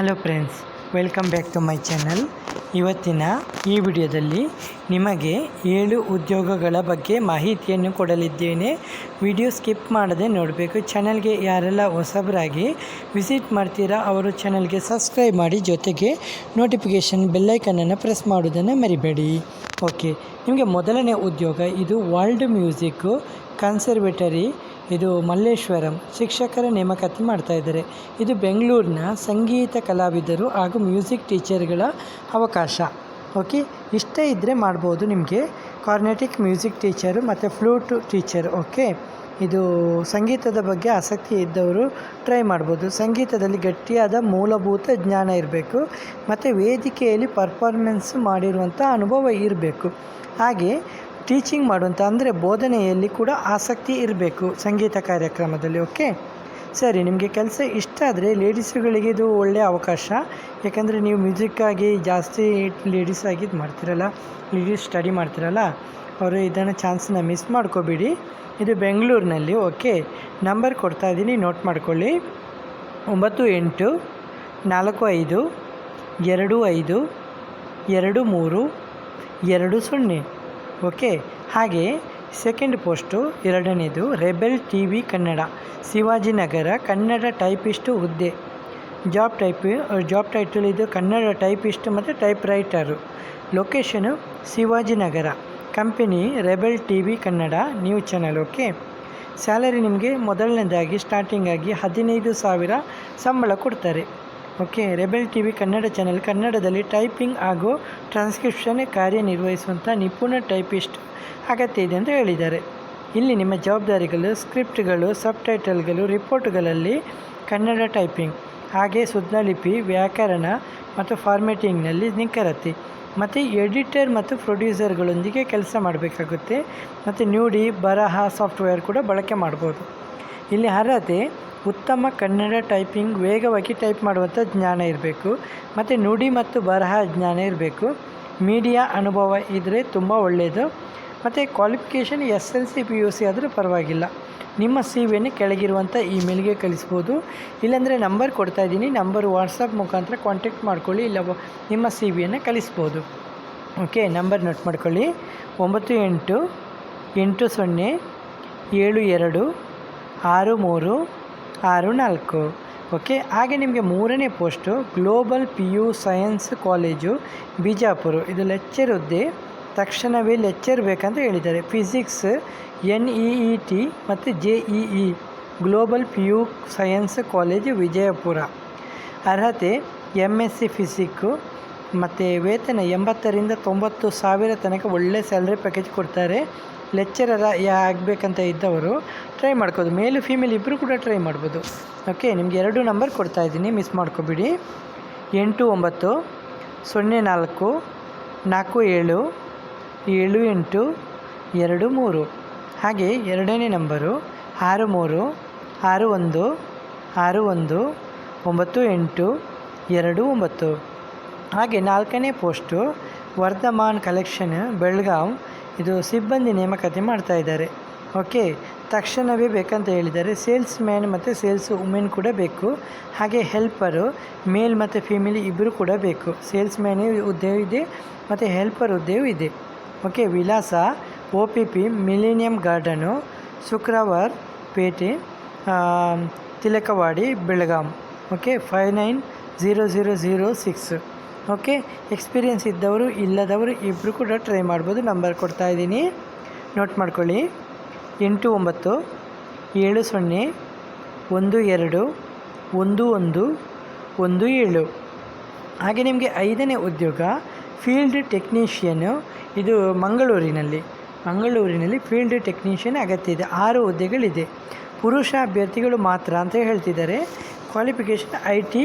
Hello friends, welcome back to my channel. ಇವತ್ತಿನ ಈ ವಿಡಿಯೋದಲ್ಲಿ ನಿಮಗೆ ಏಳು ಉದ್ಯೋಗಗಳ ಬಗ್ಗೆ ಮಾಹಿತಿಯನ್ನು ಕೊಡಲಿದ್ದೇನೆ. ವಿಡಿಯೋ ಸ್ಕಿಪ್ ಮಾಡದೆ ನೋಡಬೇಕು. ಚಾನಲ್ಗೆ ಯಾರೆಲ್ಲ ಹೊಸಬರಾಗಿ ವಿಸಿಟ್ ಮಾಡ್ತೀರಾ, ಅವರು ಚಾನಲ್ಗೆ ಸಬ್ಸ್ಕ್ರೈಬ್ ಮಾಡಿ, ಜೊತೆಗೆ ನೋಟಿಫಿಕೇಷನ್ ಬೆಲ್ಲೈಕನನ್ನು ಪ್ರೆಸ್ ಮಾಡೋದನ್ನು ಮರಿಬೇಡಿ. ಓಕೆ, ನಿಮಗೆ ಮೊದಲನೇ ಉದ್ಯೋಗ ಇದು ವರ್ಲ್ಡ್ ಮ್ಯೂಸಿಕ್ಕು ಕನ್ಸರ್ವೇಟರಿ ಇದು ಮಲ್ಲೇಶ್ವರಂ. ಶಿಕ್ಷಕರ ನೇಮಕಾತಿ ಮಾಡ್ತಾ ಇದ್ದಾರೆ. ಇದು ಬೆಂಗಳೂರಿನ ಸಂಗೀತ ಕಲಾವಿದರು ಹಾಗೂ ಮ್ಯೂಸಿಕ್ ಟೀಚರ್ಗಳ ಅವಕಾಶ. ಓಕೆ? ಇಷ್ಟ ಇದ್ದರೆ ಮಾಡ್ಬೋದು ನಿಮಗೆ. ಕಾರ್ನೆಟಿಕ್ ಮ್ಯೂಸಿಕ್ ಟೀಚರು ಮತ್ತು ಫ್ಲೂಟ್ ಟೀಚರ್, ಓಕೆ? ಇದು ಸಂಗೀತದ ಬಗ್ಗೆ ಆಸಕ್ತಿ ಇದ್ದವರು ಟ್ರೈ ಮಾಡ್ಬೋದು. ಸಂಗೀತದಲ್ಲಿ ಗಟ್ಟಿಯಾದ ಮೂಲಭೂತ ಜ್ಞಾನ ಇರಬೇಕು. ಮತ್ತು ವೇದಿಕೆಯಲ್ಲಿ ಪರ್ಫಾರ್ಮೆನ್ಸ್ ಮಾಡಿರುವಂಥ ಅನುಭವ ಇರಬೇಕು. ಹಾಗೆ ಟೀಚಿಂಗ್ ಮಾಡುವಂಥ ಅಂದರೆ ಬೋಧನೆಯಲ್ಲಿ ಕೂಡ ಆಸಕ್ತಿ ಇರಬೇಕು ಸಂಗೀತ ಕಾರ್ಯಕ್ರಮದಲ್ಲಿ ಓಕೆ ಸರಿ, ನಿಮಗೆ ಕೆಲಸ ಇಷ್ಟ ಆದರೆ ಲೇಡೀಸುಗಳಿಗೆ ಇದು ಒಳ್ಳೆಯ ಅವಕಾಶ. ಯಾಕಂದರೆ ನೀವು ಮ್ಯೂಸಿಕ್ಕಾಗಿ ಜಾಸ್ತಿ ಲೇಡೀಸ್ ಆಗಿ ಇದು ಮಾಡ್ತಿರಲ್ಲ ಲೇಡೀಸ್ ಸ್ಟಡಿ ಮಾಡ್ತಿರಲ್ಲ, ಅವರು ಇದನ್ನು ಚಾನ್ಸನ್ನ ಮಿಸ್ ಮಾಡ್ಕೋಬೇಡಿ. ಇದು ಬೆಂಗಳೂರಿನಲ್ಲಿ ಓಕೆ ನಂಬರ್ ಕೊಡ್ತಾ ಇದ್ದೀನಿ ನೋಟ್ ಮಾಡ್ಕೊಳ್ಳಿ. ಒಂಬತ್ತು ಎಂಟು, ನಾಲ್ಕು ಐದು, ಎರಡು ಐದು, ಎರಡು ಮೂರು, ಎರಡು ಸೊನ್ನೆ. ಓಕೆ, ಹಾಗೆ ಸೆಕೆಂಡ್ ಪೋಸ್ಟು ಎರಡನೇದು rebel T V Kannada Shivajinagar Kannada typist ಹುದ್ದೆ. ಜಾಬ್ ಟೈಪ್, ಜಾಬ್ ಟೈಟಲ್ ಇದು ಕನ್ನಡ ಟೈಪಿಸ್ಟ್ ಮತ್ತು typewriter location Shivajinagar company rebel T V Kannada news channel, okay. Salary ನಿಮಗೆ ಮೊದಲನೇದಾಗಿ, ಸ್ಟಾರ್ಟಿಂಗಾಗಿ ಹದಿನೈದು ಸಾವಿರ ಸಂಬಳ ಕೊಡ್ತಾರೆ. Okay, rebel T V Kannada channel ಕನ್ನಡದಲ್ಲಿ ಟೈಪಿಂಗ್ ಹಾಗೂ ಟ್ರಾನ್ಸ್ಕ್ರಿಪ್ಷನ್ ಕಾರ್ಯನಿರ್ವಹಿಸುವಂಥ ನಿಪುಣ ಟೈಪಿಸ್ಟ್ ಅಗತ್ಯ ಇದೆ ಅಂತ ಹೇಳಿದ್ದಾರೆ. ಇಲ್ಲಿ ನಿಮ್ಮ ಜವಾಬ್ದಾರಿಗಳು, ಸ್ಕ್ರಿಪ್ಟ್ಗಳು ಸಬ್ ಟೈಟಲ್ಗಳು ರಿಪೋರ್ಟ್ಗಳಲ್ಲಿ ಕನ್ನಡ ಟೈಪಿಂಗ್, ಹಾಗೆ ಸುದ್ನಲಿಪಿ ವ್ಯಾಕರಣ ಮತ್ತು ಫಾರ್ಮೇಟಿಂಗ್ನಲ್ಲಿ ನಿಖರತೆ ಮತ್ತು ಎಡಿಟರ್ ಮತ್ತು ಪ್ರೊಡ್ಯೂಸರ್ಗಳೊಂದಿಗೆ ಕೆಲಸ ಮಾಡಬೇಕಾಗುತ್ತೆ. ಮತ್ತು ನ್ಯೂಡಿ, ಬರಹ, ಸಾಫ್ಟ್ವೇರ್ ಕೂಡ ಬಳಕೆ ಮಾಡ್ಬೋದು. ಇಲ್ಲಿ ಅರ್ಹತೆ ಉತ್ತಮ ಕನ್ನಡ ಟೈಪಿಂಗ್, ವೇಗವಾಗಿ ಟೈಪ್ ಮಾಡುವಂಥ ಜ್ಞಾನ ಇರಬೇಕು. ಮತ್ತು ನುಡಿ ಮತ್ತು ಬರಹ ಜ್ಞಾನ ಇರಬೇಕು. ಮೀಡಿಯಾ ಅನುಭವ ಇದ್ದರೆ ತುಂಬ ಒಳ್ಳೆಯದು ಮತ್ತು qualification, S L C, P U C ಆದರೂ ಪರವಾಗಿಲ್ಲ. ನಿಮ್ಮ ಸಿ ವಿಯನ್ನು ಕೆಳಗಿರುವಂಥ ಇಮೇಲ್ಗೆ ಕಳಿಸ್ಬೋದು. ಇಲ್ಲಾಂದರೆ ನಂಬರ್ ಕೊಡ್ತಾ ಇದ್ದೀನಿ. ನಂಬರ್ ವಾಟ್ಸಪ್ ಮುಖಾಂತರ ಕಾಂಟ್ಯಾಕ್ಟ್ ಮಾಡ್ಕೊಳ್ಳಿ. ಇಲ್ಲ ನಿಮ್ಮ ಸಿ ವಿಯನ್ನು ಕಳಿಸ್ಬೋದು. ಓಕೆ, ನಂಬರ್ ನೋಟ್ ಮಾಡ್ಕೊಳ್ಳಿ. ಒಂಬತ್ತು ಎಂಟು ಎಂಟು ಸೊನ್ನೆ, ಏಳು ಎರಡು, ಆರು ಮೂರು ಆರು ನಾಲ್ಕು. ಓಕೆ, ಹಾಗೆ ನಿಮಗೆ ಮೂರನೇ post global P U science college Bijapur. ಇದು ಲೆಕ್ಚರ್ ಹುದ್ದೆ ತಕ್ಷಣವೇ ಲೆಕ್ಚರ್ ಬೇಕಂತ ಹೇಳಿದ್ದಾರೆ. Physics N E E T ಮತ್ತು J E E global P U science college Vijayapura. ಅರ್ಹತೆ ಎಂ ಎಸ್ ಸಿ ಫಿಸಿಕ್ಕು ಮತ್ತು ವೇತನ ಎಂಬತ್ತರಿಂದ ತೊಂಬತ್ತು ಸಾವಿರ ತನಕ ಒಳ್ಳೆ ಸ್ಯಾಲ್ರಿ ಪ್ಯಾಕೇಜ್ ಕೊಡ್ತಾರೆ. ಲೆಕ್ಚರರ ಆಗಬೇಕಂತ ಇದ್ದವರು ಟ್ರೈ ಮಾಡ್ಕೋದು ಮೇಲು ಫೀಮೇಲ್ ಇಬ್ಬರು ಕೂಡ ಟ್ರೈ ಮಾಡ್ಬೋದು. ಓಕೆ ನಿಮಗೆ ಎರಡು ನಂಬರ್ ಕೊಡ್ತಾ ಇದ್ದೀನಿ. ಮಿಸ್ ಮಾಡ್ಕೋಬಿಡಿ. ಎಂಟು, ಒಂಬತ್ತು, ಸೊನ್ನೆ, ನಾಲ್ಕು ನಾಲ್ಕು, ಏಳು ಏಳು, ಎಂಟು, ಎರಡು, ಮೂರು. ಹಾಗೆ ಎರಡನೇ ನಂಬರು ಆರು, ಮೂರು, ಆರು, ಒಂದು ಆರು, ಒಂದು, ಒಂಬತ್ತು, ಎಂಟು, ಎರಡು, ಒಂಬತ್ತು. ಹಾಗೆ ನಾಲ್ಕನೇ ಪೋಸ್ಟು ವರ್ಧಮಾನ್ ಕಲೆಕ್ಷನ್ ಬೆಳಗಾವ್ ಇದು ಸಿಬ್ಬಂದಿ ನೇಮಕಾತಿ ಮಾಡ್ತಾ ಇದ್ದಾರೆ. ಓಕೆ, ತಕ್ಷಣವೇ ಬೇಕಂತ ಹೇಳಿದ್ದಾರೆ ಸೇಲ್ಸ್ ಮ್ಯಾನ್ ಮತ್ತು ಸೇಲ್ಸ್ ವುಮೆನ್ ಕೂಡ ಬೇಕು. ಹಾಗೆ ಹೆಲ್ಪರು, ಮೇಲ್ ಮತ್ತು ಫೀಮೇಲ್ ಇಬ್ಬರು ಕೂಡ ಬೇಕು. ಸೇಲ್ಸ್ ಮ್ಯಾನ್ ಹುದ್ದೆಯೂ ಇದೆ ಮತ್ತು ಹೆಲ್ಪರ್ ಹುದ್ದೆಯೂ ಇದೆ. ಓಕೆ, ವಿಳಾಸ O P P millennium garden, Shukrawar Peth Tilakwadi, Belgaum. Okay, five nine zero zero zero six. Okay experience ಇದ್ದವರು, ಇಲ್ಲದವರು ಇಬ್ಬರು ಕೂಡ ಟ್ರೈ ಮಾಡ್ಬೋದು. ನಂಬರ್ ಕೊಡ್ತಾ ಇದ್ದೀನಿ. ನೋಟ್ ಮಾಡ್ಕೊಳ್ಳಿ. ಎಂಟು ಒಂಬತ್ತು, ಏಳು ಸೊನ್ನೆ, ಒಂದು ಎರಡು, ಒಂದು ಒಂದು ಒಂದು ಏಳು. ಹಾಗೆ ನಿಮಗೆ ಐದನೇ ಉದ್ಯೋಗ ಫೀಲ್ಡ್ ಟೆಕ್ನಿಷಿಯನ್ನು ಇದು ಮಂಗಳೂರಿನಲ್ಲಿ. ಮಂಗಳೂರಿನಲ್ಲಿ ಫೀಲ್ಡ್ ಟೆಕ್ನಿಷಿಯನ್ ಅಗತ್ಯ ಇದೆ. ಆರು ಹುದ್ದೆಗಳಿದೆ. ಪುರುಷ ಅಭ್ಯರ್ಥಿಗಳು ಮಾತ್ರ ಅಂತ ಹೇಳ್ತಿದ್ದಾರೆ. Qualification I T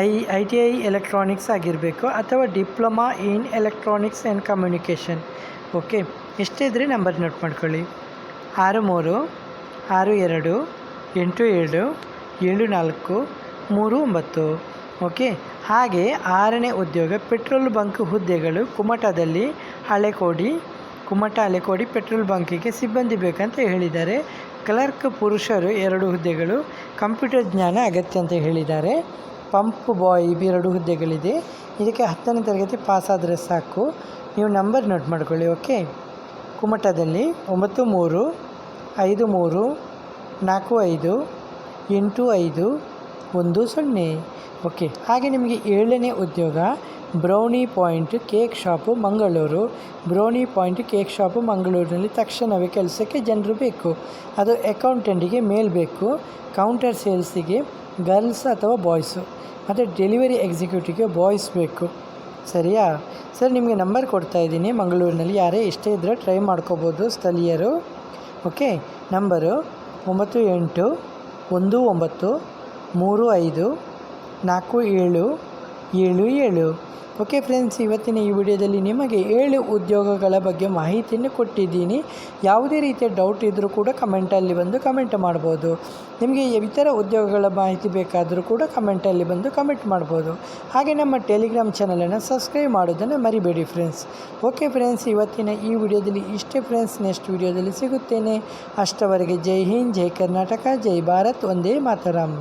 I I T I electronics ಆಗಿರಬೇಕು ಅಥವಾ diploma in electronics and communication okay ಎಷ್ಟೇ ಇದ್ದರೆ ನಂಬರ್ ನೋಟ್ ಮಾಡ್ಕೊಳ್ಳಿ. ಆರು ಮೂರು ಆರು ಎರಡು ಎಂಟು ಏಳು ಏಳು ನಾಲ್ಕು ಮೂರು ಒಂಬತ್ತು ಓಕೆ ಹಾಗೆ ಆರನೇ ಉದ್ಯೋಗ ಪೆಟ್ರೋಲ್ ಬಂಕ್ ಹುದ್ದೆಗಳು ಕುಮಟದಲ್ಲಿ ಹಳೆಕೋಡಿ, ಕುಮಟ ಹಳೆಕೋಡಿ ಪೆಟ್ರೋಲ್ ಬಂಕಿಗೆ ಸಿಬ್ಬಂದಿ ಬೇಕಂತ ಹೇಳಿದ್ದಾರೆ. ಕ್ಲರ್ಕ್, ಪುರುಷರು ಎರಡು ಹುದ್ದೆಗಳು, ಕಂಪ್ಯೂಟರ್ ಜ್ಞಾನ ಅಗತ್ಯ ಅಂತ ಹೇಳಿದ್ದಾರೆ. ಪಂಪ್ ಬಾಯ್ ಇವೆರಡು ಹುದ್ದೆಗಳಿದೆ. ಇದಕ್ಕೆ ಹತ್ತನೇ ತರಗತಿ ಪಾಸಾದರೆ ಸಾಕು. ನೀವು ನಂಬರ್ ನೋಟ್ ಮಾಡ್ಕೊಳ್ಳಿ, ಓಕೆ? ಕುಮಟದಲ್ಲಿ ಒಂಬತ್ತು ಮೂರು, ಐದು ಮೂರು, ನಾಲ್ಕು ಐದು, ಎಂಟು ಐದು, ಒಂದು ಸೊನ್ನೆ. ಓಕೆ, ಹಾಗೆ ನಿಮಗೆ ಏಳನೇ ಉದ್ಯೋಗ, brownie point cake shop Mangaluru. Brownie point cake shop ಮಂಗಳೂರಿನಲ್ಲಿ ತಕ್ಷಣವೇ ಕೆಲಸಕ್ಕೆ ಜನರು ಬೇಕು. ಅದು ಅಕೌಂಟೆಂಟಿಗೆ ಮೇಲ್ ಬೇಕು. ಕೌಂಟರ್ ಸೇಲ್ಸಿಗೆ ಗರ್ಲ್ಸ್ ಅಥವಾ ಬಾಯ್ಸು. ಮತ್ತು ಡೆಲಿವರಿ ಎಕ್ಸಿಕ್ಯೂಟಿವ್ಗೆ ಬಾಯ್ಸ್ ಬೇಕು. ಸರಿಯಾ? ಸರ್, ನಿಮಗೆ ನಂಬರ್ ಕೊಡ್ತಾ ಇದ್ದೀನಿ. ಮಂಗಳೂರಿನಲ್ಲಿ ಯಾರೇ ಇಷ್ಟೇ ಇದ್ದರೆ ಟ್ರೈ ಮಾಡ್ಕೋಬೋದು ಸ್ಥಳೀಯರು. ಓಕೆ ನಂಬರು ಒಂಬತ್ತು ಎಂಟು ಒಂದು ಒಂಬತ್ತು ಮೂರು ಐದು ನಾಲ್ಕು ಏಳು ಏಳು ಏಳು. ಓಕೆ ಫ್ರೆಂಡ್ಸ್, ಇವತ್ತಿನ ಈ ವಿಡಿಯೋದಲ್ಲಿ ನಿಮಗೆ ಏಳು ಉದ್ಯೋಗಗಳ ಬಗ್ಗೆ ಮಾಹಿತಿಯನ್ನು ಕೊಟ್ಟಿದ್ದೀನಿ. ಯಾವುದೇ ರೀತಿಯ ಡೌಟ್ ಇದ್ದರೂ ಕೂಡ ಕಮೆಂಟಲ್ಲಿ ಬಂದು ಕಮೆಂಟ್ ಮಾಡ್ಬೋದು. ನಿಮಗೆ ಇತರ ಉದ್ಯೋಗಗಳ ಮಾಹಿತಿ ಬೇಕಾದರೂ ಕೂಡ ಕಮೆಂಟಲ್ಲಿ ಬಂದು ಕಮೆಂಟ್ ಮಾಡ್ಬೋದು. ಹಾಗೆ ನಮ್ಮ ಟೆಲಿಗ್ರಾಮ್ ಚಾನಲನ್ನು ಸಬ್ಸ್ಕ್ರೈಬ್ ಮಾಡೋದನ್ನು ಮರಿಬೇಡಿ ಫ್ರೆಂಡ್ಸ್ ಓಕೆ ಫ್ರೆಂಡ್ಸ್ ಇವತ್ತಿನ ಈ ವಿಡಿಯೋದಲ್ಲಿ ಇಷ್ಟೇ ಫ್ರೆಂಡ್ಸ್ ನೆಕ್ಸ್ಟ್ ವಿಡಿಯೋದಲ್ಲಿ ಸಿಗುತ್ತೇನೆ. ಅಷ್ಟವರೆಗೆ ಜೈ ಹಿಂದ್, ಜೈ ಕರ್ನಾಟಕ, ಜೈ ಭಾರತ್, ಒಂದೇ ಮಾತರಂ.